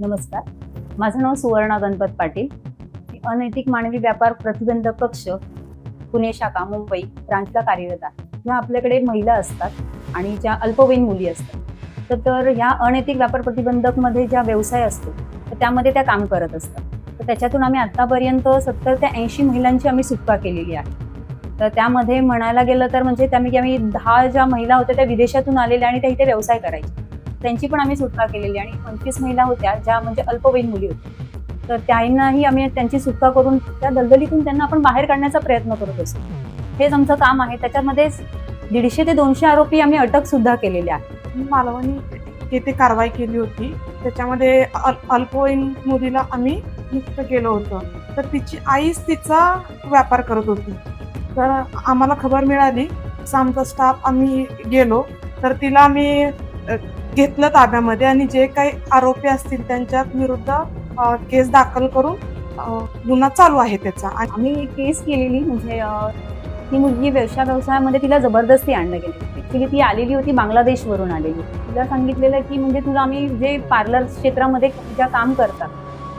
नमस्कार. माझं नाव सुवर्णा गणपत पाटील. मी अनैतिक मानवी व्यापार प्रतिबंधक कक्ष पुणे शाखा मुंबई ब्रांचला कार्यरत आहे. ह्या आपल्याकडे महिला असतात आणि ज्या अल्पवयीन मुली असतात तर तर ह्या अनैतिक व्यापार प्रतिबंधकमध्ये ज्या व्यवसाय असतो तर त्यामध्ये त्या काम करत असतात. तर त्याच्यातून आम्ही आत्तापर्यंत सत्तर ते ऐंशी महिलांची आम्ही सुटका केलेली आहे. तर त्यामध्ये म्हणायला गेलं तर म्हणजे त्यामध्ये आम्ही दहा ज्या महिला होत्या त्या विदेशातून आलेल्या आणि त्या इथे व्यवसाय करायचे त्यांची पण आम्ही सुटका केलेली आणि पंचवीस महिला होत्या ज्या म्हणजे अल्पवयीन मुली होत्या तर त्यांनाही आम्ही त्यांची सुटका करून त्या दलदलीतून त्यांना आपण बाहेर काढण्याचा प्रयत्न करत असतो. हेच आमचं काम आहे. त्याच्यामध्ये दीडशे ते दोनशे आरोपी आम्ही अटक सुद्धा केलेले आहे. मालवणी येथे कारवाई केली होती. त्याच्यामध्ये अल- अल्पवयीन मुलीला आम्ही मुक्त केलं होतं. तर तिची आईच तिचा व्यापार करत होती. तर आम्हाला खबर मिळाली आमचा स्टाफ आम्ही गेलो. तर तिला आम्ही घेतलं ताब्यामध्ये आणि जे काही आरोपी असतील त्यांच्या विरुद्ध केस दाखल करून गुन्हा चालू आहे त्याचा. आणि आम्ही केस केलेली म्हणजे ती मुलगी व्यवसाय व्यवसायामध्ये तिला जबरदस्ती आणलं गेलं ऍक्च्युली ती आलेली होती बांगलादेशवरून आलेली. तिला सांगितलेलं की म्हणजे तुला आम्ही जे पार्लर क्षेत्रामध्ये ज्या काम करतात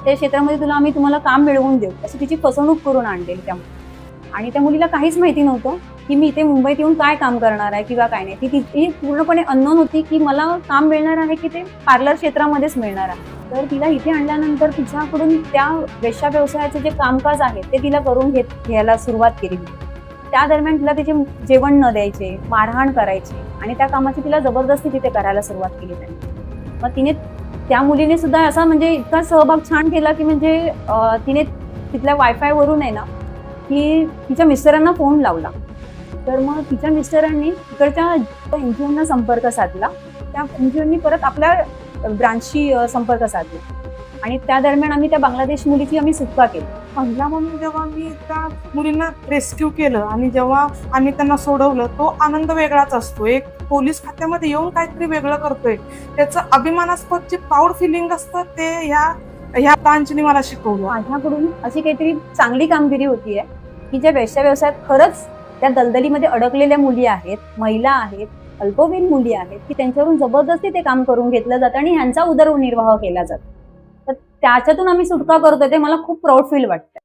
त्या क्षेत्रामध्ये तुला आम्ही तुम्हाला काम मिळवून देऊ. असं तिची फसवणूक करून आणलेली त्या आणि त्या मुलीला काहीच माहिती नव्हतं. की मी इथे मुंबईत येऊन काय काम करणार आहे किंवा काय नाही. ती ती पूर्णपणे अननोन होती की मला काम मिळणार आहे की ते पार्लर क्षेत्रामध्येच मिळणार आहे. तर तिला इथे आणल्यानंतर तिच्याकडून त्या वेश्या व्यवसायाचे जे कामकाज आहे ते तिला करून घेत घ्यायला सुरुवात केली. त्या दरम्यान तिला तिचे जेवण न द्यायचे मारहाण करायचे आणि त्या कामाची तिला जबरदस्ती तिथे करायला सुरुवात केली त्यांनी. मग तिने त्या मुलीने सुद्धा असा म्हणजे इतका सहभाग छान केला की म्हणजे तिने तिथल्या वायफायवरून आहे ना की तिच्या मिस्टरांना फोन लावला. तर मग तिच्या मिस्टरांनी तिकडच्या एनजीओना संपर्क साधला. त्या एनजीओनी परत आपल्या ब्रांचशी संपर्क साधला. आणि त्या दरम्यान आम्ही त्या बांगलादेश मुलीची आम्ही सुटका केली. पहिला म्हणून जेव्हा मी त्या मुलींना रेस्क्यू केलं आणि जेव्हा आम्ही त्यांना सोडवलं तो आनंद वेगळाच असतो. एक पोलीस खात्यामध्ये येऊन काहीतरी वेगळं करतोय. त्याचं अभिमानास्पद जे प्राऊड फिलिंग असतं ते ह्या ह्या ब्रांचने मला शिकवलं. माझ्याकडून अशी काहीतरी चांगली कामगिरी होतीये की ज्या व्यवसाय व्यवसायात खरंच त्या दलदलीमध्ये अडकलेल्या मुली आहेत महिला आहेत अल्पवयीन मुली आहेत की त्यांच्यावरून जबरदस्ती ते काम करून घेतलं जातं आणि ह्यांचा उदरनिर्वाह केला जातो. तर त्याच्यातून आम्ही सुटका करतोय ते मला खूप प्राऊड फील वाटतं.